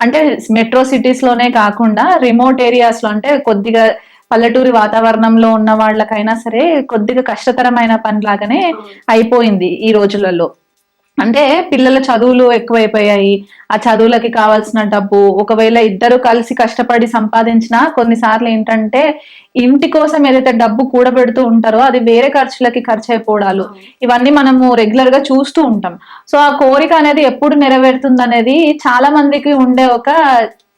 అంటే మెట్రో సిటీస్లోనే కాకుండా రిమోట్ ఏరియాస్లో అంటే కొద్దిగా పల్లెటూరి వాతావరణంలో ఉన్న వాళ్ళకైనా సరే కొద్దిగా కష్టతరమైన పని లాగానే. అయిపోయింది ఈ రోజులలో అంటే పిల్లల చదువులు ఎక్కువైపోయాయి. ఆ చదువులకి కావాల్సిన డబ్బు ఒకవేళ ఇద్దరు కలిసి కష్టపడి సంపాదించినా కొన్నిసార్లు ఏంటంటే ఇంటి కోసం ఏదైతే డబ్బు కూడబెడుతూ ఉంటారో అది వేరే ఖర్చులకి ఖర్చు అయిపోవడాలు ఇవన్నీ మనము రెగ్యులర్గా చూస్తూ ఉంటాం. సో ఆ కోరిక అనేది ఎప్పుడు నెరవేరుతుంది అనేది చాలా మందికి ఉండే ఒక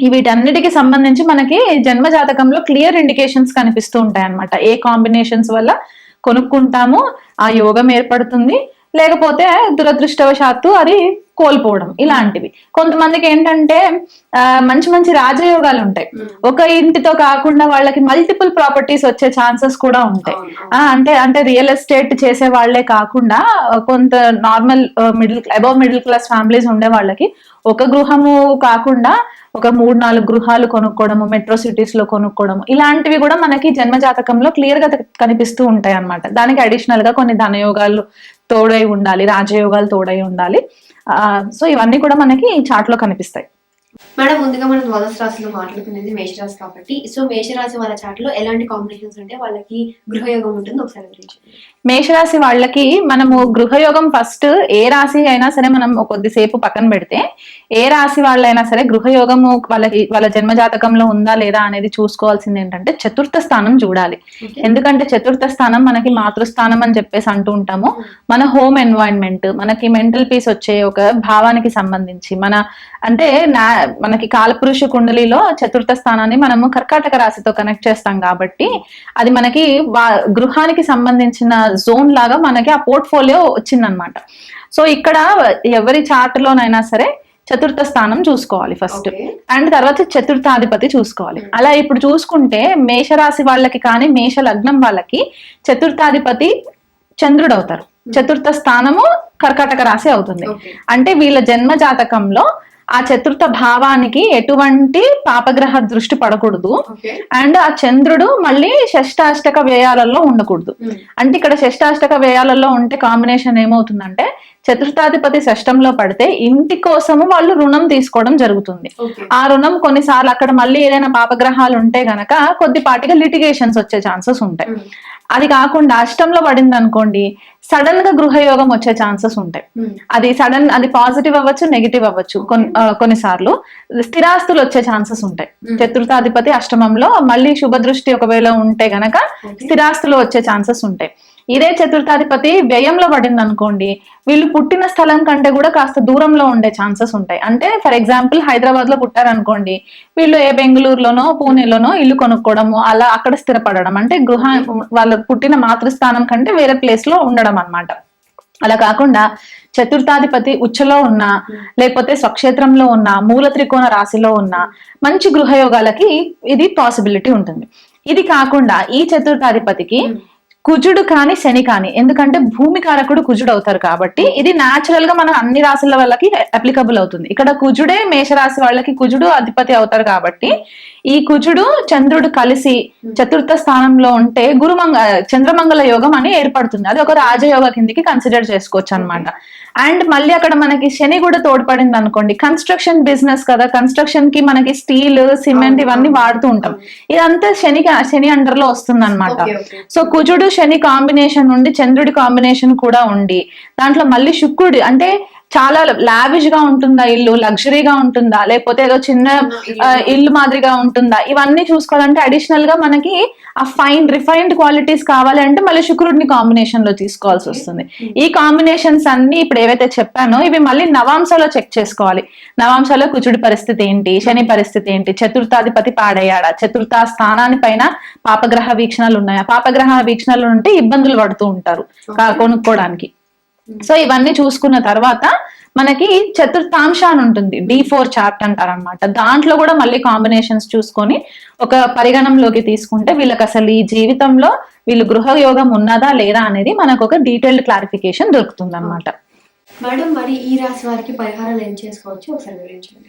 వీటన్నిటికి సంబంధించి మనకి జన్మ జాతకంలో క్లియర్ ఇండికేషన్స్ కనిపిస్తూ ఉంటాయి అన్నమాట ఏ కాంబినేషన్స్ వల్ల కొనుక్కుంటాము ఆ యోగం ఏర్పడుతుంది లేకపోతే దురదృష్టవశాత్తు అది కోల్పోవడం ఇలాంటివి. కొంతమందికి ఏంటంటే ఆ, మంచి మంచి రాజయోగాలు ఉంటాయి. ఒక ఇంటితో కాకుండా వాళ్ళకి మల్టిపుల్ ప్రాపర్టీస్ వచ్చే ఛాన్సెస్ కూడా ఉంటాయి. అంటే అంటే రియల్ ఎస్టేట్ చేసే వాళ్ళే కాకుండా కొంత normal middle above middle class families ఉండే వాళ్ళకి ఒక గృహము కాకుండా ఒక మూడు నాలుగు గృహాలు కొనుక్కోవడము మెట్రో సిటీస్లో కొనుక్కోవడము ఇలాంటివి కూడా మనకి జన్మ జాతకంలో క్లియర్గా కనిపిస్తూ ఉంటాయి అన్నమాట. దానికి అడిషనల్గా కొన్ని ధనయోగాలు తోడై ఉండాలి రాజయోగాలు తోడై ఉండాలి. ఆ, సో ఇవన్నీ కూడా మనకి ఈ చార్ట్లో కనిపిస్తాయి. మేడం ముందుగా మనం ద్వాదశ రాశిలో మాట్లాడుకునేది మేషరాశి కాబట్టి సో మేషరాశి వాళ్ళ చాట్లో ఎలాంటి కాంబినేషన్స్ ఉంటే వాళ్ళకి గృహయోగం ఉంటుంది ఒకసారి వివరించండి. మేషరాశి వాళ్ళకి మనము గృహయోగం ఫస్ట్ ఏ రాశి అయినా సరే మనం కొద్దిసేపు పక్కన పెడితే ఏ రాశి వాళ్ళైనా సరే గృహయోగము వాళ్ళకి వాళ్ళ జన్మ జాతకంలో ఉందా లేదా అనేది చూసుకోవాల్సింది ఏంటంటే చతుర్థ స్థానం చూడాలి. ఎందుకంటే చతుర్థ స్థానం మనకి మాతృస్థానం అని చెప్పేసి అంటూ ఉంటాము. మన హోమ్ ఎన్వైరన్మెంట్ మనకి మెంటల్ పీస్ వచ్చే ఒక భావానికి సంబంధించి మన అంటే నా మనకి కాలపురుష కుండలిలో చతుర్థ స్థానాన్ని మనము కర్కాటక రాశితో కనెక్ట్ చేస్తాం కాబట్టి అది మనకి వా- గృహానికి సంబంధించిన జోన్ లాగా మనకి ఆ పోర్ట్ఫోలియో వచ్చిందనమాట సో ఇక్కడ ఎవరి చార్ట్ లోనైనా సరే చతుర్థ స్థానం చూసుకోవాలి ఫస్ట్ అండ్ తర్వాత చతుర్థాధిపతి చూసుకోవాలి. Hmm. అలా ఇప్పుడు చూసుకుంటే మేషరాశి వాళ్ళకి కానీ మేష లగ్నం వాళ్ళకి చతుర్థాధిపతి చంద్రుడు అవుతారు Hmm. చతుర్థ స్థానము కర్కాటక రాశి అవుతుంది. అంటే వీళ్ళ జన్మ జాతకంలో ఆ చతుర్థ భావానికి ఎటువంటి పాపగ్రహ దృష్టి పడకూడదు. అండ్ ఆ చంద్రుడు మళ్ళీ షష్టాష్టక వ్యయాలలో ఉండకూడదు. అంటే ఇక్కడ షష్టాష్టక వ్యయాలలో ఉంటే కాంబినేషన్ ఏమవుతుందంటే చతుర్థాధిపతి షష్టంలో పడితే ఇంటి కోసము వాళ్ళు రుణం తీసుకోవడం జరుగుతుంది ఆ రుణం కొన్నిసార్లు అక్కడ మళ్ళీ ఏదైనా పాపగ్రహాలు ఉంటే గనక కొద్దిపాటిగా లిటిగేషన్స్ వచ్చే ఛాన్సెస్ ఉంటాయి. అది కాకుండా అష్టంలో పడింది అనుకోండి సడన్గా గృహయోగం వచ్చే ఛాన్సెస్ ఉంటాయి. అది సడన్ అది పాజిటివ్ అవ్వచ్చు నెగిటివ్ అవ్వచ్చు కొన్నిసార్లు స్థిరాస్తులు వచ్చే ఛాన్సెస్ ఉంటాయి. చతుర్థాధిపతి అష్టమంలో మళ్ళీ శుభ దృష్టి ఒకవేళ ఉంటే గనక. స్థిరాస్తులు వచ్చే ఛాన్సెస్ ఉంటాయి ఇదే చతుర్థాధిపతి వ్యయంలో పడింది అనుకోండి వీళ్ళు పుట్టిన స్థలం కంటే కూడా కాస్త దూరంలో ఉండే ఛాన్సెస్ ఉంటాయి. అంటే ఫర్ ఎగ్జాంపుల్ హైదరాబాద్లో పుట్టారనుకోండి వీళ్ళు ఏ బెంగళూరులోనో పూణేలోనో ఇల్లు కొనుక్కోవడము అలా అక్కడ స్థిరపడడం. అంటే గృహ వాళ్ళ పుట్టిన మాతృస్థానం కంటే వేరే ప్లేస్లో ఉండడం అన్నమాట. అలా కాకుండా చతుర్థాధిపతి ఉచ్చలో ఉన్న లేకపోతే స్వక్షేత్రంలో ఉన్న మూల త్రికోణ రాశిలో ఉన్న మంచి గృహయోగాలకి ఇది పాసిబిలిటీ ఉంటుంది. ఇది కాకుండా ఈ చతుర్థాధిపతికి కుజుడు కానీ శని కానీ. ఎందుకంటే భూమి కారకుడు కుజుడు అవుతారు కాబట్టి ఇది నాచురల్గా మన అన్ని రాశుల వాళ్ళకి అప్లికబుల్ అవుతుంది. ఇక్కడ కుజుడే మేషరాశి వాళ్ళకి కుజుడు అధిపతి అవుతారు కాబట్టి ఈ కుజుడు చంద్రుడు కలిసి చతుర్థ స్థానంలో ఉంటే గురుమంగ చంద్రమంగళ యోగం అని ఏర్పడుతుంది. అది ఒక రాజయోగ కిందికి కన్సిడర్ చేసుకోవచ్చు అన్నమాట. అండ్ మళ్ళీ అక్కడ మనకి శని కూడా తోడ్పడింది అనుకోండి. కన్స్ట్రక్షన్ బిజినెస్ కదా. కన్స్ట్రక్షన్కి మనకి స్టీల్ సిమెంట్ ఇవన్నీ వాడుతూ ఉంటాం. ఇదంతా శని శని అండర్లో వస్తుంది ఓకే. సో కుజుడు శని కాంబినేషన్ ఉండి చంద్రుడి కాంబినేషన్ కూడా ఉండి దాంట్లో మళ్ళీ శుక్రుడు అంటే చాలా లావిష్గా ఉంటుందా ఇల్లు? లగ్జరీగా ఉంటుందా? లేకపోతే ఏదో చిన్న ఇల్లు మాదిరిగా. ఉంటుందా? ఇవన్నీ చూసుకోవాలంటే అడిషనల్గా మనకి ఆ ఫైన్ రిఫైన్డ్ క్వాలిటీస్ కావాలి అంటే మళ్ళీ శుక్రుడిని కాంబినేషన్లో తీసుకోవాల్సి వస్తుంది. ఈ కాంబినేషన్స్ అన్ని ఇప్పుడు ఏవైతే చెప్పానో ఇవి మళ్ళీ నవాంశాలో చెక్ చేసుకోవాలి. నవాంశాలో కుజుడి పరిస్థితి ఏంటి? శని పరిస్థితి ఏంటి? చతుర్థాధిపతి పాడయ్యాడా? చతుర్థ స్థానాన్ని పైన పాపగ్రహ వీక్షణలు ఉన్నాయా? పాపగ్రహ వీక్షణలు ఉంటే ఇబ్బందులు పడుతూ ఉంటారు. కొనుక్కోవడానికి. సో ఇవన్నీ చూసుకున్న తర్వాత మనకి చతుర్థాంశ అని ఉంటుంది. డి ఫోర్ చాప్ట్ అంటారు అనమాట దాంట్లో కూడా మళ్ళీ కాంబినేషన్స్ చూసుకొని ఒక పరిగణంలోకి తీసుకుంటే వీళ్ళకి అసలు ఈ జీవితంలో వీళ్ళు గృహ యోగం ఉన్నదా లేదా అనేది మనకు ఒక డీటెయిల్డ్ క్లారిఫికేషన్ దొరుకుతుంది అనమాట మేడం మరి ఈ రాశి వారికి పరిహారాలు ఏం చేసుకోవచ్చు? ఒకసారి వివరించండి.